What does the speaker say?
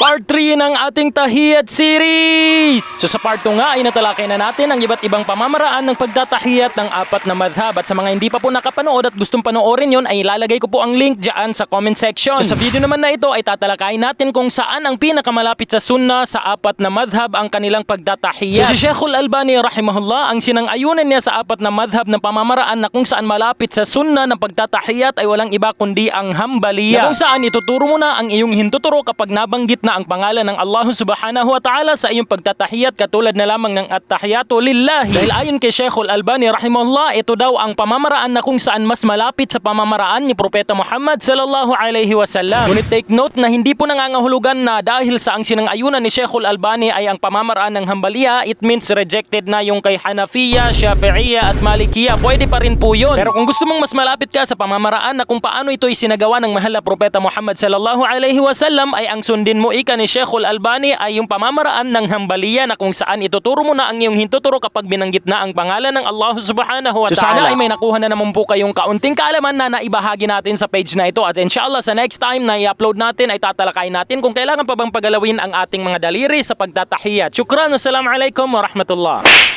Part 3 ng ating Tahiyat series! So sa part 2 nga ay natalakay na natin ang iba't ibang pamamaraan ng pagtatahiyat ng apat na madhab at sa mga hindi pa po nakapanood at gustong panoorin yon ay ilalagay ko po ang link dyan sa comment section. So sa video naman na ito ay tatalakayin natin kung saan ang pinakamalapit sa sunna sa apat na madhab ang kanilang pagtatahiyat. So si Sheikhul Albani rahimahullah ang sinang-ayunan niya sa apat na madhab na pamamaraan na kung saan malapit sa sunna ng pagtatahiyat ay walang iba kundi ang hambaliya. Na kung saan ituturo mo na ang iyong hintuturo kapag nabanggit na ang pangalan ng Allah subhanahu wa ta'ala sa iyong pagtatahiyat katulad na lamang ng at-tahiyatu lillahi. Dahil ayon kay Sheikhul Albani rahimahullah, ito daw ang pamamaraan na kung saan mas malapit sa pamamaraan ni Propeta Muhammad sallallahu alaihi wasallam. Ngunit take note na hindi po nangangahulugan na dahil sa ang sinang-ayunan ni Sheikhul Albani ay ang pamamaraan ng hambaliya, it means rejected na yung kay Hanafiya, Shafi'iyya at Malikiya. Pwede pa rin po yun. Pero kung gusto mong mas malapit ka sa pamamaraan na kung paano ito isinagawa ng mahal na Propeta Muhammad sallallahu alaihi wasallam ay ang sundin mo ika ni Sheikhul Albani ay yung pamamaraan ng hambaliya na kung saan ituturo mo na ang iyong hintuturo kapag binanggit na ang pangalan ng Allah subhanahu wa So, ta'ala. sana ay may nakuha na naman po kayong kaunting kaalaman na naibahagi natin sa page na ito at inshallah sa next time na i-upload natin ay tatalakayin natin kung kailangan pa bang pagalawin ang ating mga daliri sa pagtatahiyat. Shukran, assalamualaikum wa rahmatullah.